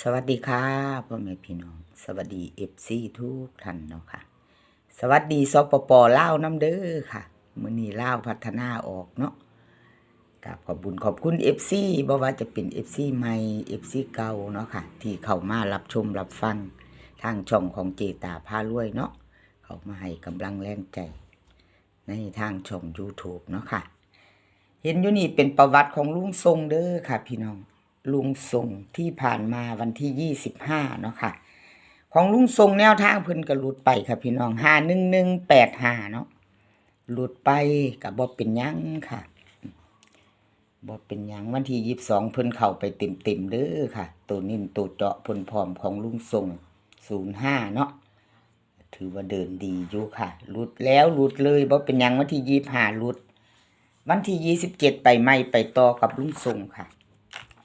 สวัสดีค่ะพ่อแม่พี่น้อง สวัสดีเอฟซีทุกท่านเนาะค่ะ สวัสดีสปปลาน้ำเด้อค่ะมือนี้ลาพัฒนาออกเนาะกับขอบบุญขอบคุณเอฟซีบ่ว่าจะเป็นเอฟซีใหม่เอฟซีเก่าเนาะค่ะ ที่เข้ามารับชมรับฟังทางช่องของเจตาพารวยเนาะเขามาให้กำลังแรงใจ ในทางช่อง YouTube เนาะค่ะ เห็นอยู่นี่เป็นประวัติของลุงทรงเด้อค่ะ พี่น้อง ลุงทรงที่ผ่านมาวันที่ยี่สิบห้าเนาะค่ะ ของลุงทรงแนวทางเพิ่นก็หลุดไปค่ะพี่น้องห้าหนึ่งหนึ่งแปดห้าเนาะหลุดไปกับบ่เป็นยังค่ะบ่เป็นยังวันที่ยี่สิบสองเพิ่นเข้าไปเต็มเต็มเด้อค่ะ ตัวนิ่มตัวเจาะพิ่นพร้อมของลุงทรงศูนย์ห้าเนาะถือว่าเดินดีอยู่ค่ะ หลุดแล้วหลุดเลยบ่เป็นยังวันที่ยี่สิบห้าหลุด วันที่ยี่สิบเจ็ดไปไม่ไปต่อกับลุงทรงค่ะ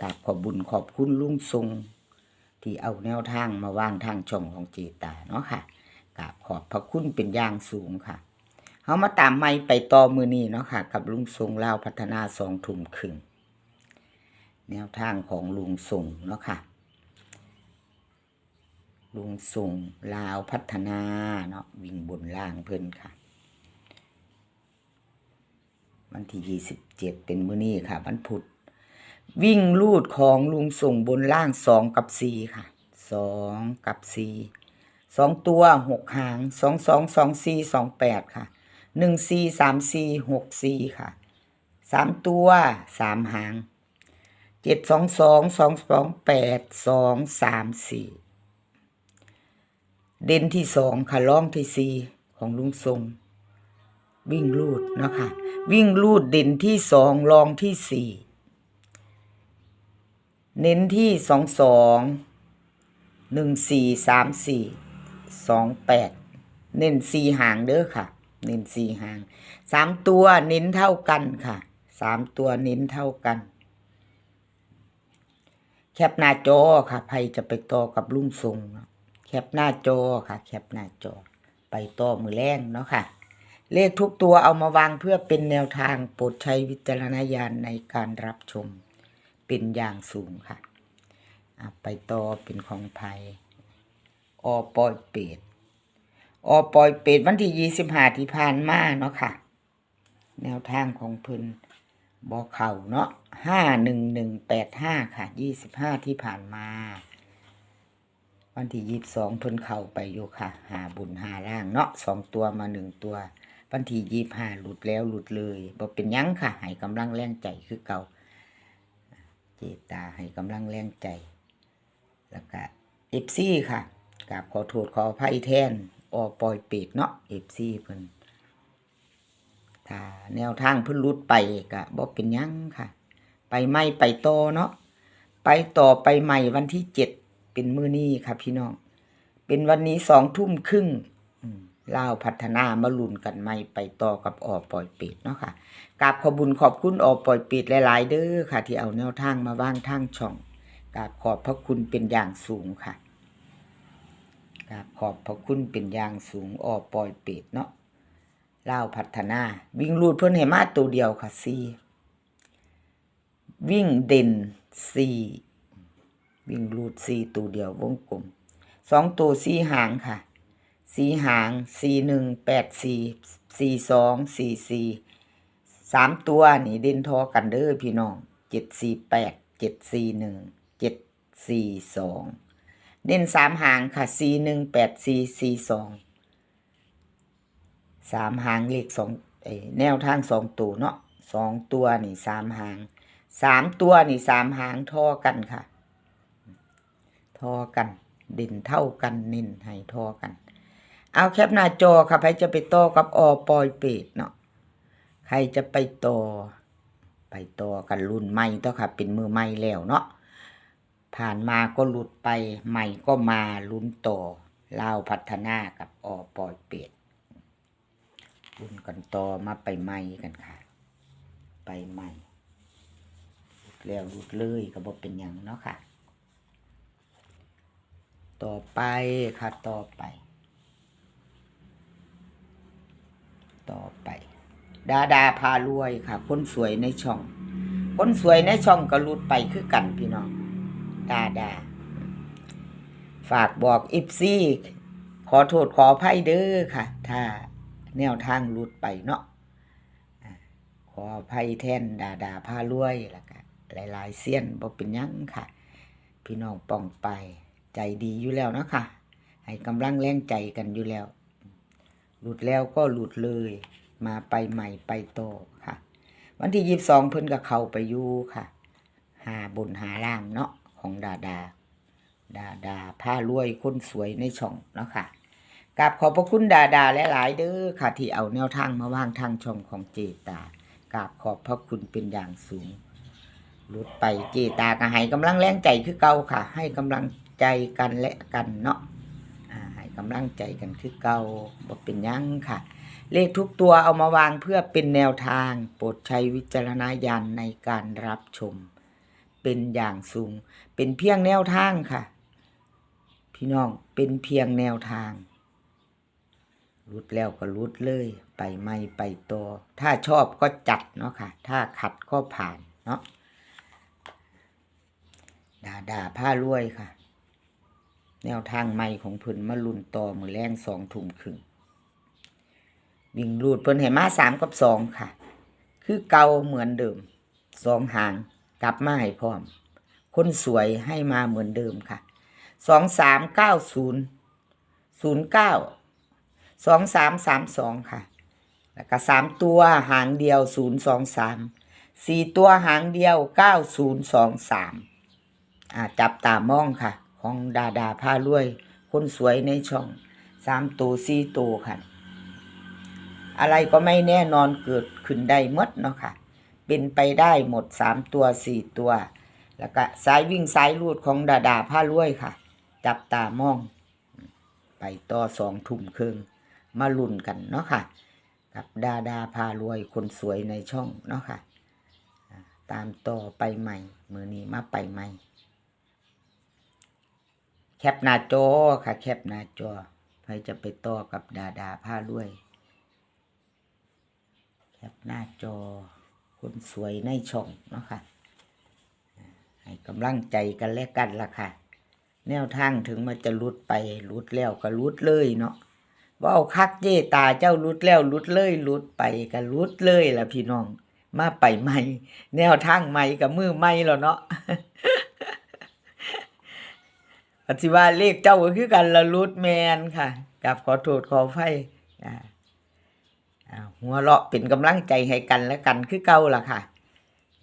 กราบขอบบุญขอบคุณลุงทรงที่เอาแนวทางมาวางทางช่องของเจตาเนาะค่ะกราบขอบพระคุณเป็นอย่างสูงค่ะเขามาตามไม่ไปต่อมือนี้เนาะค่ะ กับลุงทรงลาวพัฒนาสองทุ่มครึ่งแนวทางของลุงทรงเนาะค่ะลุงทรงลาวพัฒนาเนาะวิ่งบนล่างเพิ่นค่ะ วันที่ยี่สิบเจ็ดเป็นมือนี้ค่ะวันพุธ วิ่งลูดของลุงส่งบนล่างสองกับสี่ค่ะสองกับสี่สองตัวหกหางสองสองสองสี่สองแปดค่ะหนึ่งสี่สามสี่หกสี่ค่ะสามตัวสามหางเจ็ดสองสองสองสองแปดสองสามสี่เด่นที่สองค่ะล่องที่สี่ของลุงทรงวิ่งลูดนะคะวิ่งลูดเด่นที่สองรองที่สี่ เน้นที่สองสองหนึ่งสี่สามสี่สองแปดเน้นสี่หางเด้อค่ะ เน้นสี่หางสามตัวเน้นเท่ากันค่ะสามตัวเน้นเท่ากัน แคปหน้าจอค่ะใครจะไปต่อกับลุงทรงแคปหน้าจอค่ะ แคปหน้าจอ ไปต่อมือแรงเนาะค่ะ เลขทุกตัวเอามาวางเพื่อเป็นแนวทางโปรดใช้วิจารณญาณในการรับชม เป็นอย่างสูงค่ะ ไปต่อเป็นของไทยอปอยเป็ดอปอยเป็ดวันที่ยี่สิบห้าที่ผ่านมาเนาะค่ะ แนวทางของพิ่นบอเข่าเนาะห้าหนึ่งหนึ่งแปดห้าค่ะยี่สิบห้าที่ผ่านมา วันที่ยี่สิบสองพิ่นเข่าไปอยู่ค่ะ หาบุญหาล่างเนาะสองตัวมาหนึ่งตัว วันที่ยี่สิบห้าหลุดแล้วหลุดเลยบอกเป็นยังค่ะให้กำลังแรงใจคือเก่า เจตาให้กำลังแรงใจ แล้วก็เอฟซีค่ะกราบขอโทษขออภัยแทนออกปล่อยเปกเนาะเอฟซีเพิ่นถ้าแนวทางเพิ่นรุดไปก็บ่เป็นยังค่ะ ไปไม่ไปโตเนาะไปต่อไปใหม่วันที่เจ็ดเป็นมื้อนี้ค่ะพี่น้อง เป็นวันนี้สองทุ่มครึ่ง อืมลาพัฒนามาลุ่นกันไม่ไปต่อกับออปล่อยเป็ดเนาะค่ะกราบขอบุญขอบคุณออปล่อยเป็ดหลาย ๆ เด้อค่ะ ที่เอาแนวทางมาว่างทางช่องกราบขอบพระคุณเป็นอย่างสูงค่ะกราบขอบพระคุณเป็นอย่างสูงออปล่อยเป็ดเนาะเล่าพัฒนา วิ่งรูดเพิ่นให้มาตัวเดียวค่ะซีวิ่งเด่นซีวิ่งรูดซีตัวเดียววงกลมสองตัวซีหางค่ะ สีหางสี่หนึ่งแปดสี่สี่สองสี่สี่สามตัวนี่เด่นทอกันเด้อพี่น้องเจ็ดสี่แปดเจ็ดสี่หนึ่งเจ็ดสี่สองเด่นสามหางค่ะสี่หนึ่งแปดสี่สี่สองสามหางเลขสองเอ้ยแนวทางสองตัวเนาะสองตัวนี่สามหางสามตัวนี่สามหางทอกันค่ะ ทอกัน เด่นเท่ากันน้นให้ทอกัน เอาแคปหน้าจอค่ะใครจะไปต่อกับอปอยเป็ดเนาะใครจะไปต่อ ไปต่อกันรุ่นใหม่ต่อค่ะ เป็นมือใหม่แล้วเนาะผ่านมาก็หลุดไปใหม่ก็มาลุ้นต่อลาพัฒนากับอปอยเป็ดลุ้นกันต่อมาไปใหม่กันค่ะ ไปใหม่แล้วหลุดเลยก็บอกเป็นหยังเนาะค่ะ ต่อไปค่ะต่อไป ต่อไป ดาดาพารวยค่ะ คนสวยในช่อง คนสวยในช่องก็รุดไปคือกันพี่น้อง ดาดา ฝากบอกอิฟซี่ขอโทษขออภัยเด้อค่ะ ถ้าแนวทางหลุดไปเนาะขออภัยแทนดาดาพารวยล้วก็หลายๆเสี้ยนบ่เป็นยังค่ะ พี่น้องป้องไปใจดีอยู่แล้วเนาะค่ะ ให้กำลังแรงใจกันอยู่แล้ว หลุดแล้วก็หลุดเลย มาไปใหม่ไปโตค่ะ วันที่ยี่สิบสองเพิ่นก็เขาไปอยู่ค่ะ หาบนหาล่างเนาะของดาดา ดาดาผ้ารวยคนสวยในช่องเนาะค่ะกราบขอบพระคุณดาดาและหลายๆเด้อค่ะ ที่เอาแนวทางมาวางทางช่องของเจตากราบขอบพระคุณเป็นอย่างสูงหลุดไปเจตาก็ให้กำลังแรงใจคือเก่าค่ะ ให้กำลังใจกันและกันเนาะ กำลังใจกันคือเก่าบ่เป็นยังค่ะ เลขทุกตัวเอามาวางเพื่อเป็นแนวทาง โปรดใช้วิจารณญาณในการรับชม เป็นอย่างสูง เป็นเพียงแนวทางค่ะ พี่น้องเป็นเพียงแนวทางรุดแล้วก็รุดเลย ไปไม่ไปต่อถ้าชอบก็จัดเนาะค่ะ ถ้าขัดก็ผ่านเนาะด่าด่าผ้ารวยค่ะ แนวทางใหม่ของเพิ่นมาลุ่นต่อมือแรงสองทุ่มครึ่งวิ่งรูดเพิ่นให้มาสามกับสองค่ะ คือเก่าเหมือนเดิมสองหางกลับมาให้พร้อม คนสวยให้มาเหมือนเดิมค่ะสองสามเก้าศูนย์ศูนย์เก้าสองสามสามสองค่ะ แล้วก็สามตัวหางเดียวศูนย์สองสามสี่ตัวหางเดียวเก้าศูนย์สองสามจับตามองค่ะ ของดาดาผ้ารวย คนสวยในช่องสามตัวสี่ตัวค่ะ อะไรก็ไม่แน่นอนเกิดขึ้นได้มดเนาะค่ะ เป็นไปได้หมดสามตัวสี่ตัว แล้วก็สายวิ่งสายรูดของดาดาผ้ารวยค่ะ จับตามอง ไปต่อสองทุ่มครึ่งมาลุ่นกันเนาะค่ะ กับดาดาพารวยคนสวยในช่องเนาะค่ะ ตามต่อไปใหม่ มือนี้มาไปใหม่ แคปหน้าจอค่ะ แคปหน้าจอใครจะไปต่อกับดาดาพารวย แคปหน้าจอ คนสวยในช่องเนาะค่ะ ให้กำลังใจกันและกันล่ะค่ะ แนวทางถึงมันจะลุดไปลุดแล้วก็ลุดเลยเนาะว่าคักเจตาเจ้าลุดแล้วลุดเลยลุดไปก็ลุดเลยล่ะพี่น้อง มาไปใหม่ แนวทางใหม่กับมือใหม่แล้วเนาะ ปฏิว่าเลขเจ้าก็คือกันละลุดแมนค่ะกับขอโทษขอไฟอ่าอ่าหัวเราะเป็นกำลังใจให้กันและกันคือเก่าล่ะค่ะ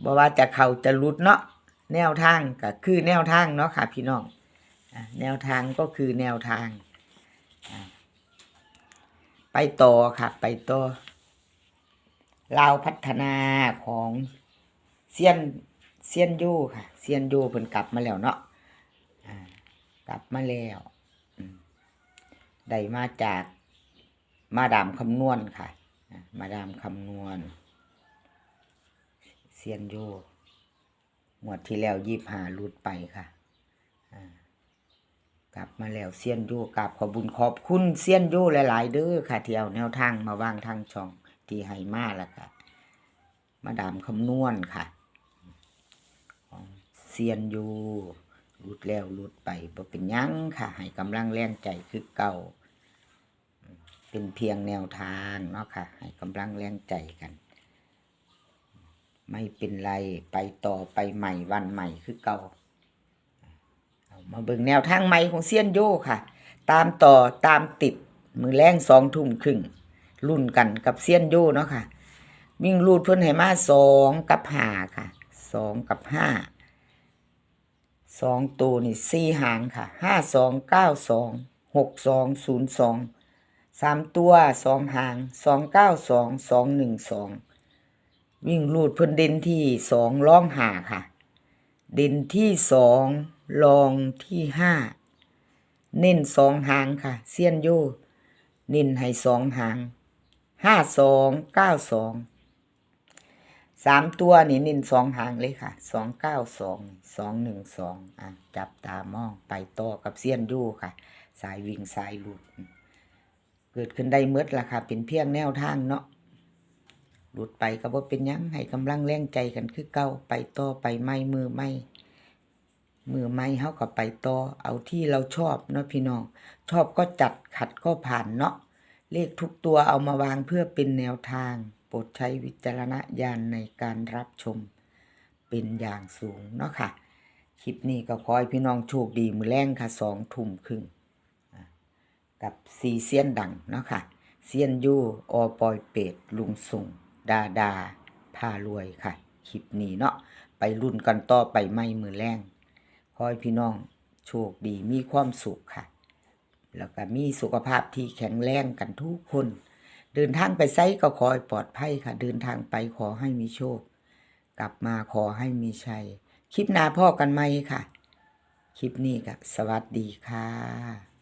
บ่ว่าจะเขาจะลุดเนาะแนวทางก็คือแนวทางเนาะค่ะพี่น้องแนวทางก็คือแนวทาง ไปต่อค่ะ ไปต่อลาวพัฒนาของเซียนเซียนโยค่ะเซียนโยเพิ่นกลับมาแล้วเนาะ กลับมาแล้วได้มาจากมาดามคำนวณค่ะ มาดามคำนวณเซียนโยงวดที่แล้วยีบหาลุดไปค่ะกลับมาแล้วเซียนโยกราบขอบุญขอบคุณเซียนโยหลายๆเด้อค่ะเที่เอาแนวทางมาวางทางช่องที่ให้มาแล้วค่ะ มาดามคำนวณค่ะ ของเซียนโย รุดแล้วรุดไปบ่เป็นยังค่ะ ให้กำลังแรงใจคือเก่า เป็นเพียงแนวทางเนาะค่ะ ให้กำลังแรงใจกัน ไม่เป็นไรไปต่อไปใหม่วันใหม่คือเก่าเอามาเบิ่งแนวทางใหม่ของเซียนโยค่ะ ตามต่อตามติดมือแรงสองทุ่มครึ่งรุ่นกันกับเซียนโยเนาะค่ะ วิ่งรูดเพิ่นให้มาสองกับห้าค่ะสองกับห้า สองตัวนี่สี่หางค่ะห้าสองเก้าสองหกสองศูนย์สองสามตัวสองหางสองเก้าสองสองหนึ่งสองวิ่งรูดเพิ่นเด่นที่สองล่องหาค่ะ เด่นที่สองรองที่ห้าเน้นสองหางค่ะเซียนโยเน้นให้สองหางห้าสองเก้าสอง สามตัวนี่น้นสองหางเลยค่ะสองเก้าสองสองหนึ่งสองอะจับตามองไปต่อกับเซียนโยค่ะ สายวิ่งสายหลุด เกิดขึ้นได้เมดละค่ะ เป็นเพียงแนวทางเนาะหลุดไปก็บ่เป็นยังให้กำลังแรงใจกันคือเก่าไปต่อไปไม่มือไม่มือไม่เฮาก็ไปต่อเอาที่เราชอบเนาะพี่น้อง ชอบก็จัดขัดก็ผ่านเนาะเลขทุกตัวเอามาวางเพื่อเป็นแนวทาง ปรดใช้วิจารณญาณในการรับชมเป็นอย่างสูงเนาะค่ะ คลิปนี้ก็ขอให้พี่น้องโชคดีมือแรงค่ะสองทุ่มครึ่งกับซีเซียนดังเนาะค่ะเซียนยูออปอยเป็ดลุงส่งดาดาพารวยค่ะ คลิปนี้เนาะไปรุ่นกันต่อไปไม่มือแรงขอให้พี่น้องโชคดีมีความสุขค่ะ แล้วก็มีสุขภาพที่แข็งแรงกันทุกคน เดินทางไปไซก็ขอให้ปลอดภัยค่ะ เดินทางไปขอให้มีโชค กลับมาขอให้มีชัย คลิปหน้าพ่อกันไหมค่ะ คลิปนี้ก็สวัสดีค่ะ